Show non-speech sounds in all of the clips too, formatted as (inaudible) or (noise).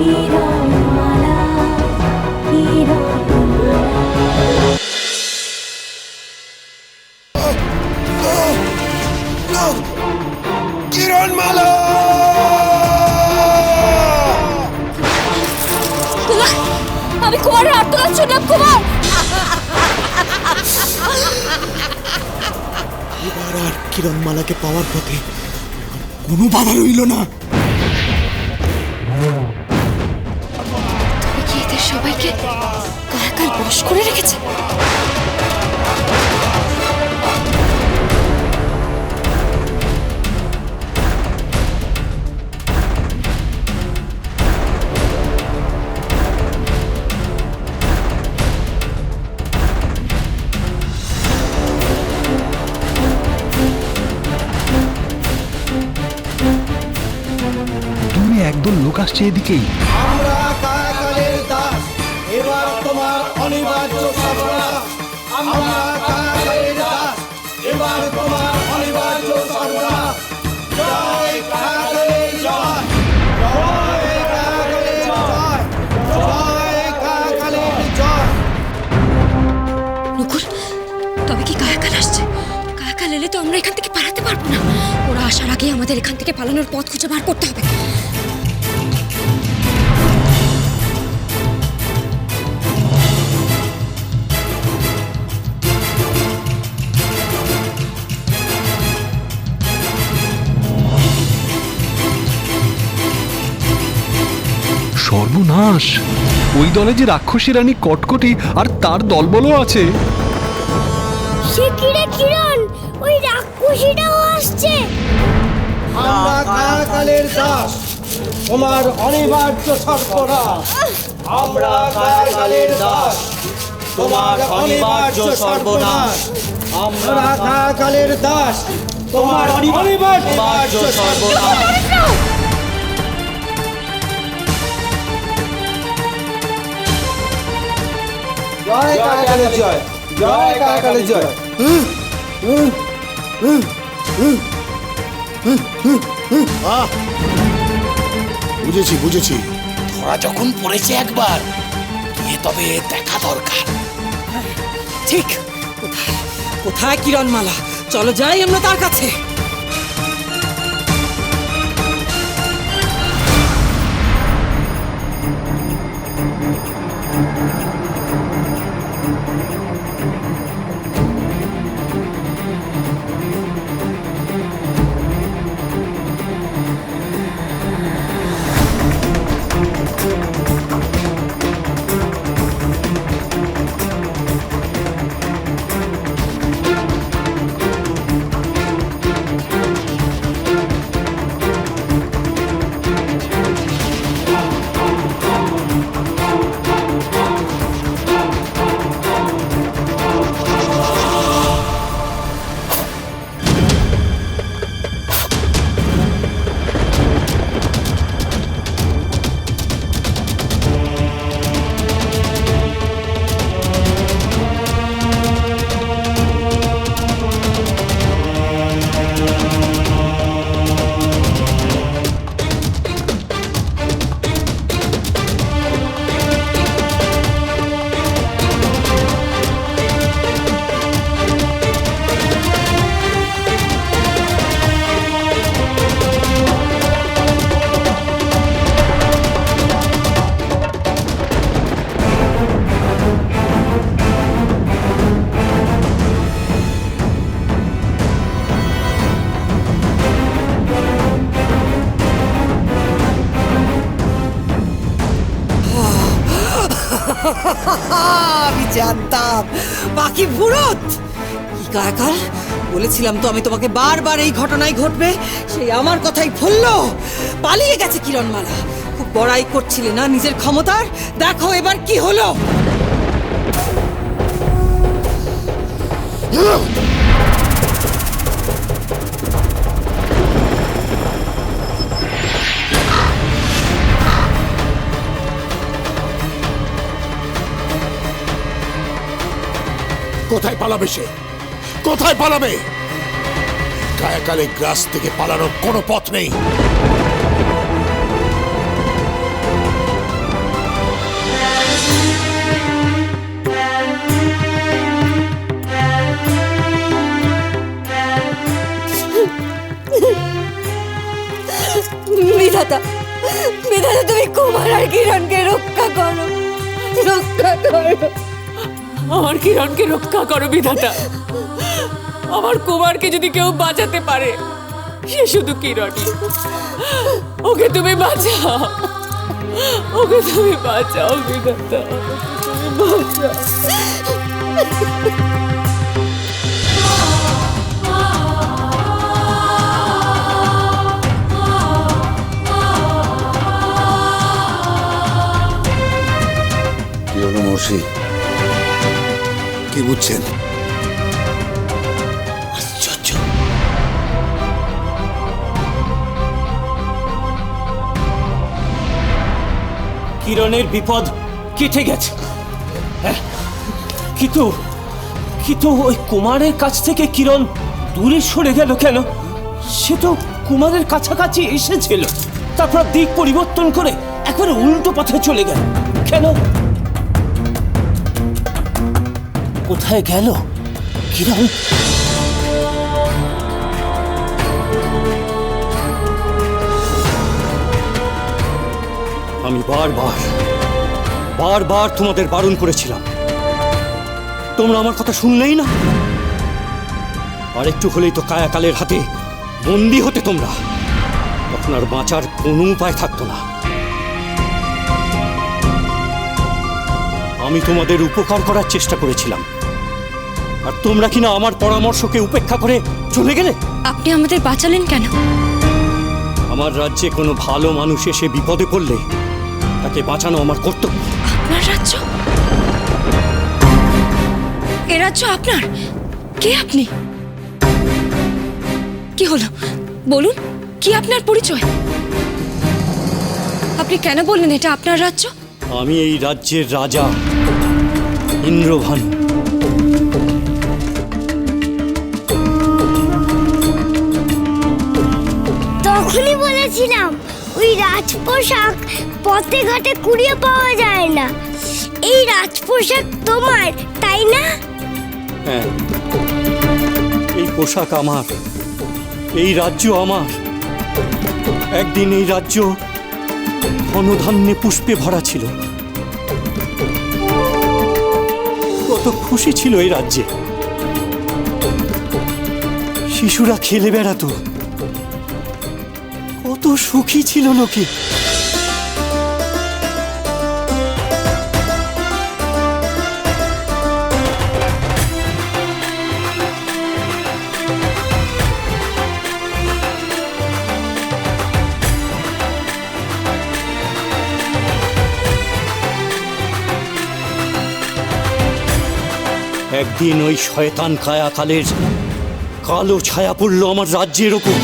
কিরণমালা আমি কুমারের কিরণমালাকে পাওয়ার পথে কোনো বাধা রইল না। কারাকাল করে রেখেছে। দূরে একদল লোক আসছে এদিকেই। অনিবার্য তবে কি কায়াকাল আসছে? কায়াকাল এলে তো আমরা এখান থেকে পালাতে পারব না। ওরা আসার আগে আমাদের এখান থেকে পালানোর পথ খুঁজে বার করতে হবে। সর্বনাশ। ওই দলে যে রাক্ষসী রানী কটকটি আর তার দলবলও আছে। সে কিরে কিরণ? ওই রাক্ষসীটাও আসছে। আমরা কায়াকালের দাস তোমার অনিবার্য সর্বনাশ আমরা কায়াকালের দাস তোমার অনিবার্য সর্বনাশ আমরা কায়াকালের দাস তোমার অনিবার্য সর্বনাশ জয় কায়াকালের জয়। জয়। কায়াকালের জয় বুঝেছি বুঝেছি। ধরা যখন পড়েছে একবার গিয়ে তবে দেখা দরকার। ঠিক। কোথায় কোথায় কিরণমালা? চলো যাই আমরা তার কাছে। (laughs) আমি জানতাম। পাখি ভুরত! কি কাকাল বলেছিলাম তো আমি তোমাকে বারবার এই ঘটনায় ঘটবে সেই আমার কথাই ভুলল। পালিয়ে গেছে কিরণমালা। খুব বড়াই করছিলে না নিজের ক্ষমতার? দেখো এবার কি হলো। পালাবে সে? কোথায় পালাবে? কায়াকালে গ্রাস থেকে পালানোর কোনো পথ নেই। বিধাতা তুমি কুমার আর কিরণকে রক্ষা করো। রক্ষা করো। আমার কিরণকে রক্ষা করো, বিধাতা। আমার কুমারকে যদি কেউ বাঁচাতে পারে, সে শুধু কিরণই। ওকে তুমি বাঁচাও। ওকে তুমি বাঁচাও, বিধাতা। তুমি বাঁচাও। কি বুঝছেন? কিরণের বিপদ কেটে গেছে। হ্যাঁ কিন্তু কিন্তু ওই কুমারের কাছ থেকে কিরণ দূরে সরে গেল কেন? সে তো কুমারের কাছাকাছি এসেছিল। তারপর দিক পরিবর্তন করে একবারে উল্টো পথে চলে গেল। কেন? কোথায় গেল? কিরণ আমি বারবার বারবার তোমাদের বারণ করেছিলাম। তোমরা আমার কথা শুনলেই না? আর একটু হলেই তো কায়াকালের হাতে বন্দি হতে তোমরা। তখন আর বাঁচার কোনো উপায় থাকতো না। আমি তোমাদের উপকার করার চেষ্টা করেছিলাম। আর তোমরা কিনা আমার পরামর্শকে উপেক্ষা করে চলে গেলে? আপনি আমাদের বাঁচালেন কেন? আমার রাজ্যে কোনো ভালো মানুষ এসে বিপদে পড়লে তাকে বাঁচানো আমার কর্তব্য। আপনার রাজ্য? এ রাজ্য আপনার? কে আপনি? কি হলো? বলুন কি আপনার পরিচয়? আপনি কেন বললেন এটা আপনার রাজ্য? আমি এই রাজ্যের রাজা ইন্দ্রভানু। বলেছিলাম, ওই রাজপোশাক পথে ঘাটে কুড়িয়ে পাওয়া যায় না। এই রাজপোশাক তোমার, তাই না? হ্যাঁ। এই পোশাক আমার, এই রাজ্য আমার। একদিন এই রাজ্য ধনধান্যে পুষ্পে ভরা ছিল। কত খুশি ছিল এই রাজ্যে। শিশুরা খেলে বেড়াতো। কত সুখী ছিল লোকে। একদিন ওই শয়তান কায়াকালের কালো ছায়া পড়ল আমার রাজ্যের ওপর।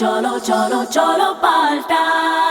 চলো চলো চলো পাল্টাই